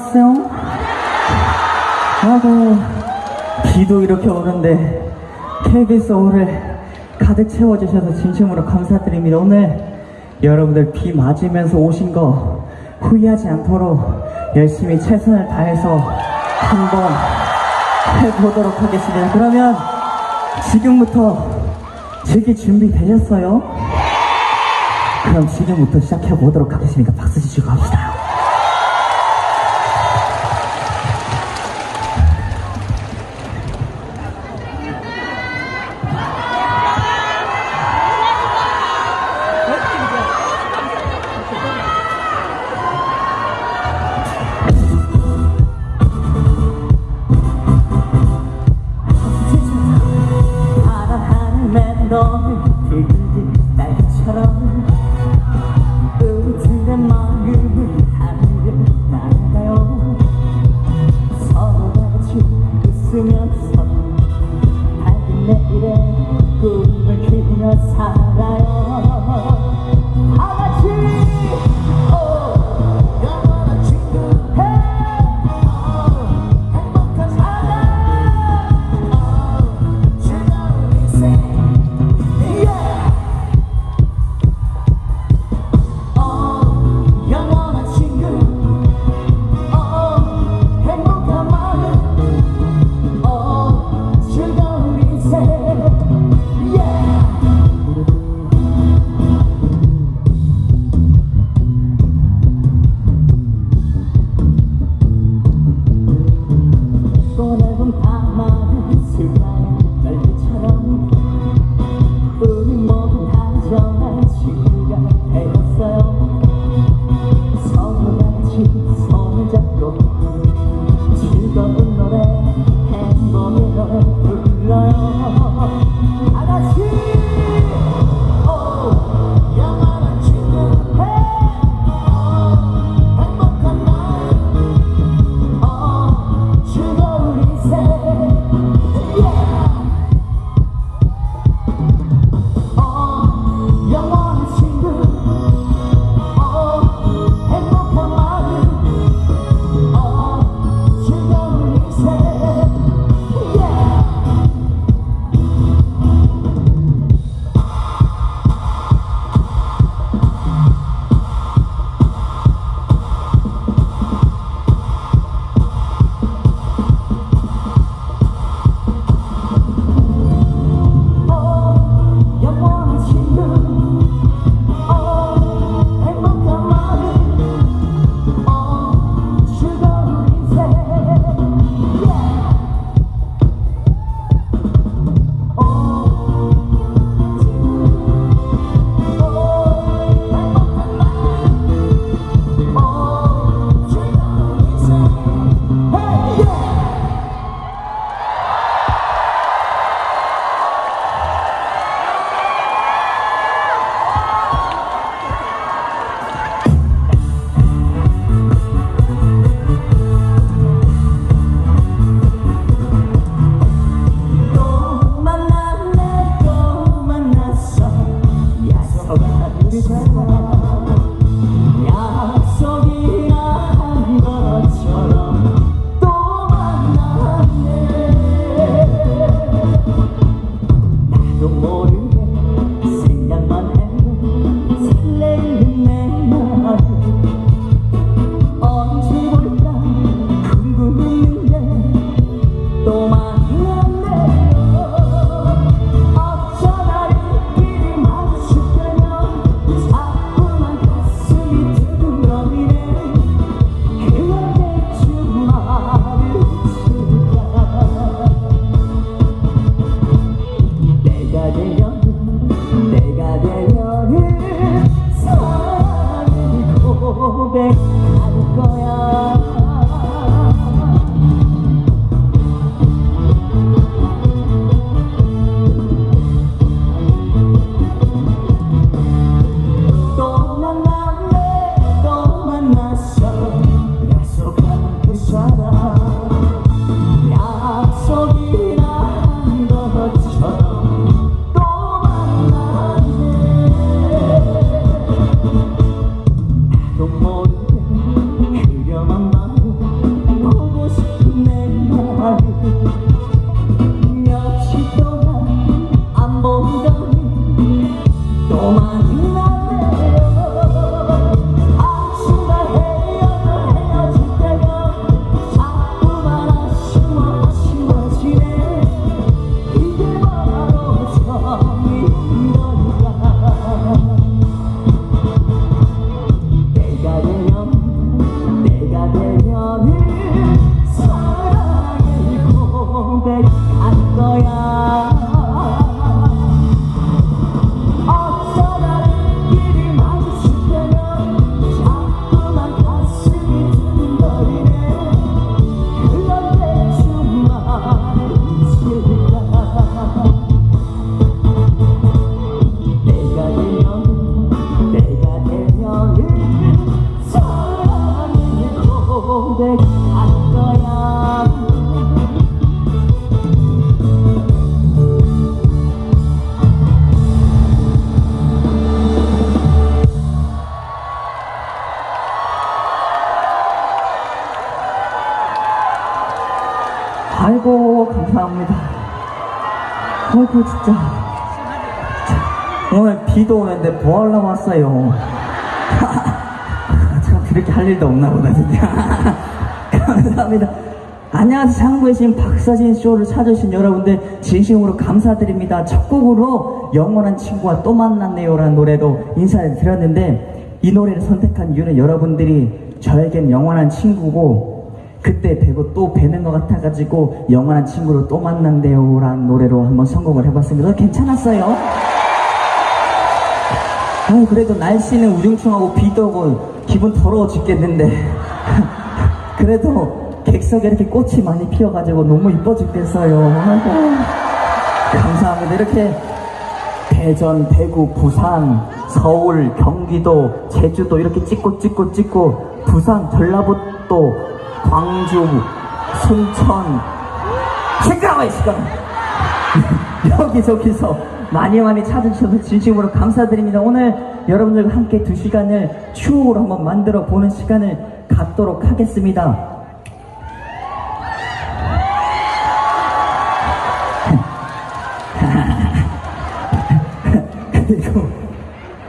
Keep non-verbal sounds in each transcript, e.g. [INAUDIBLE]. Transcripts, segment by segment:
안녕하세요. 아이고, 비도 이렇게 오는데, KBS 오를 가득 채워주셔서 진심으로 감사드립니다. 오늘 여러분들 비 맞으면서 오신 거 후회하지 않도록 열심히 최선을 다해서 한번 해보도록 하겠습니다. 그러면 지금부터 즐길 준비 되셨어요? 그럼 지금부터 시작해 보도록 하겠습니다. 박수 주시고 갑시다. 아이고 진짜. 자, 오늘 비도 오는데 뭐 하려고 왔어요? [LAUGHS] 참 그렇게 할 일도 없나 보다 진짜. [LAUGHS] 감사합니다. 안녕하세요. 장구에 신 박서진 쇼를 찾아주신 여러분들 진심으로 감사드립니다. 첫 곡으로 영원한 친구와 또 만났네요 라는 노래로 인사를 드렸는데 이 노래를 선택한 이유는 여러분들이 저에겐 영원한 친구고 그때 뵈고 또 뵈는 것 같아가지고 영원한 친구로 또 만난대요 라는 노래로 한번 선곡을 해봤습니다. 괜찮았어요? 아 그래도 날씨는 우중충하고 비도 오고 기분 더러워 죽겠는데 [LAUGHS] 그래도 객석에 이렇게 꽃이 많이 피어가지고 너무 이뻐 죽겠어요. [LAUGHS] 감사합니다. 이렇게 대전, 대구, 부산, 서울, 경기도, 제주도 이렇게 찍고 찍고 찍고 부산, 전라북도, 광주, 순천 이 시끄러워 [LAUGHS] 여기저기서 많이 많이 찾아주셔서 진심으로 감사드립니다. 오늘 여러분들과 함께 두 시간을 추억으로 한번 만들어 보는 시간을 갖도록 하겠습니다. 그리고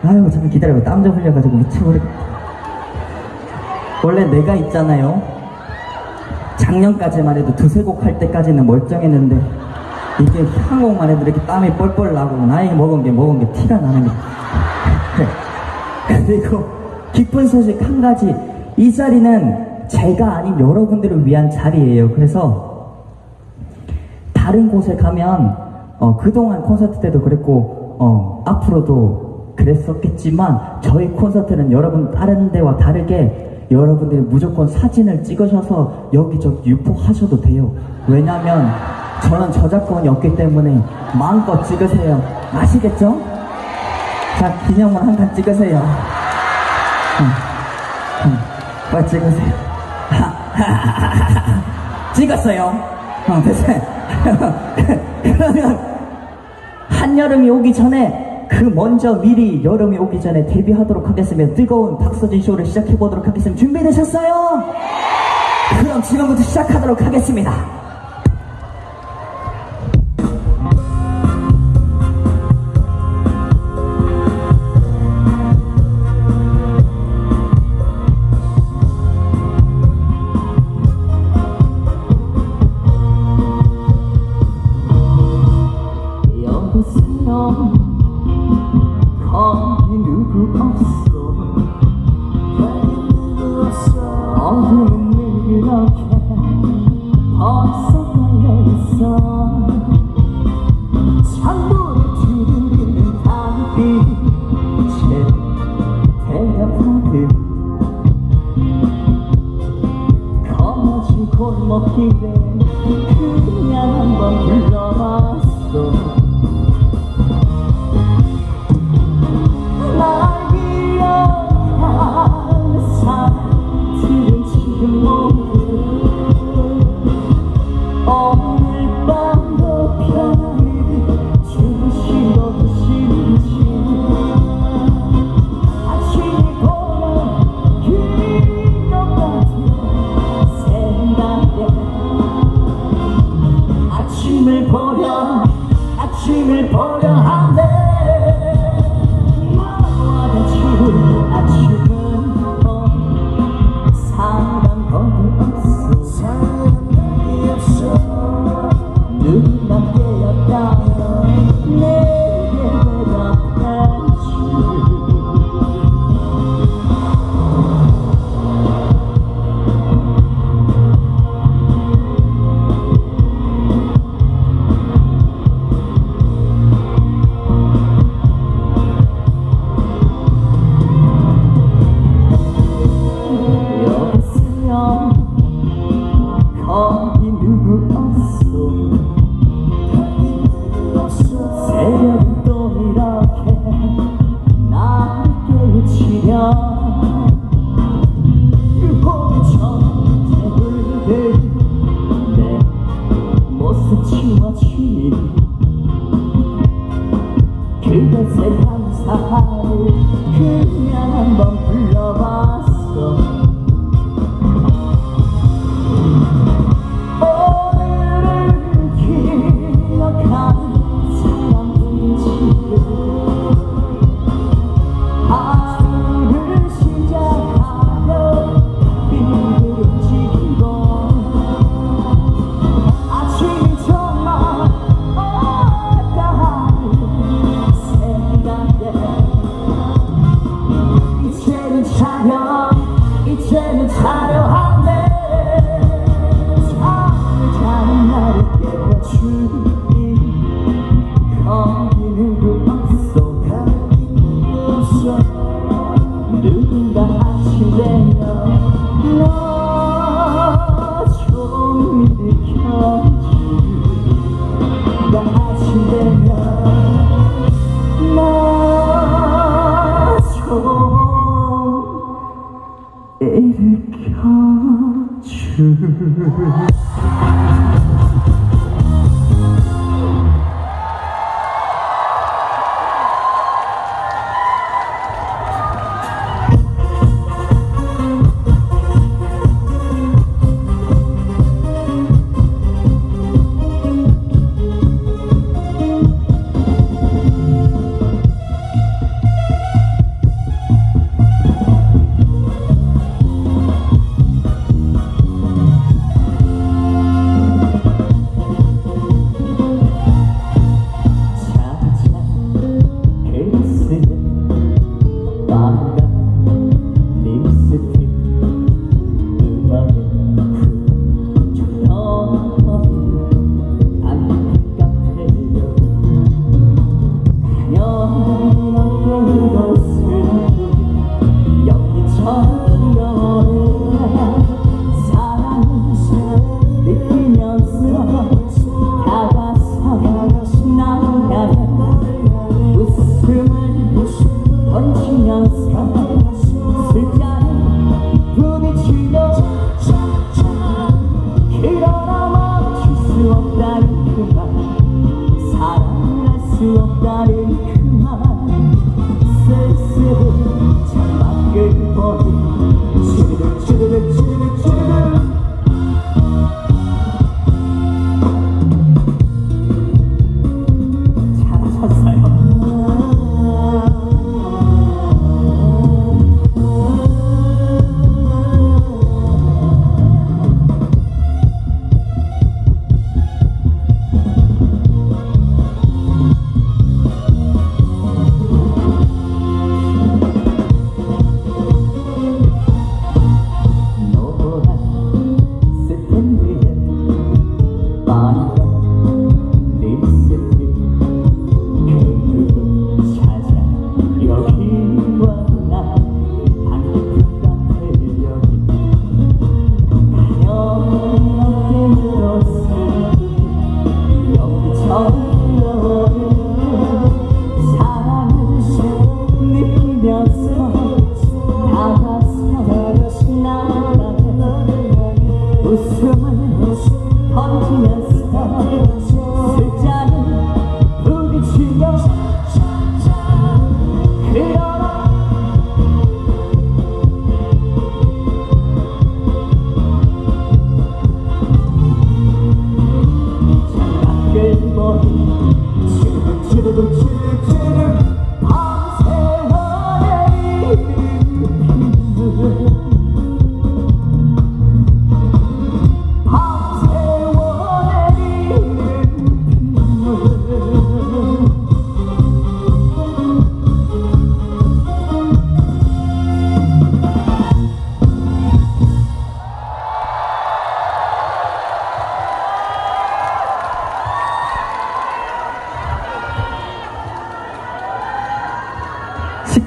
[LAUGHS] 아유 잠깐 기다려봐 땀 좀 흘려가지고 미쳐버리겠다 원래 내가 있잖아요 작년까지만 해도 두세 곡 할 때까지는 멀쩡했는데 이게 한 곡만 해도 이렇게 땀이 뻘뻘 나고 나이 먹은 게 먹은 게 티가 나는 게. 그리고 기쁜 소식 한 가지. 이 자리는 제가 아닌 여러분들을 위한 자리예요. 그래서 다른 곳에 가면 어, 그동안 콘서트 때도 그랬고 어, 앞으로도 그랬었겠지만 저희 콘서트는 여러분 다른 데와 다르게 여러분들이 무조건 사진을 찍으셔서 여기저기 유포하셔도 돼요. 왜냐면 저는 저작권이 없기 때문에 마음껏 찍으세요. 아시겠죠? 자 기념을 한 칸 찍으세요. 빨리 찍으세요. [LAUGHS] 찍었어요. 어, 됐어요. [LAUGHS] 그러면 한여름이 오기 전에 그 먼저 미리 여름이 오기 전에 데뷔하도록 하겠습니다. 뜨거운 박서진 쇼를 시작해 보도록 하겠습니다. 준비되셨어요? 그럼 지금부터 시작하도록 하겠습니다.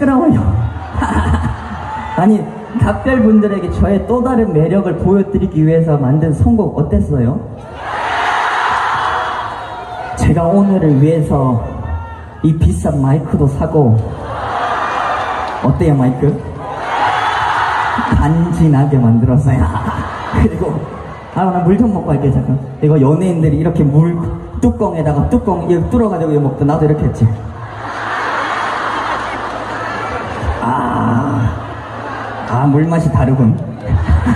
시끄러워요. [LAUGHS] 아니, 각별 분들에게 저의 또 다른 매력을 보여드리기 위해서 만든 선곡 어땠어요? 제가 오늘을 위해서 이 비싼 마이크도 사고, 어때요, 마이크? 간지나게 만들었어요. [LAUGHS] 그리고, 아, 나 물 좀 먹고 갈게, 잠깐. 이거 연예인들이 이렇게 물 뚜껑에다가 뚜껑, 이거 뚫어가지고 이거 먹고 나도 이렇게 했지. 아, 아, 물맛이 다르군.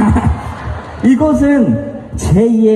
[LAUGHS] 이곳은 제2의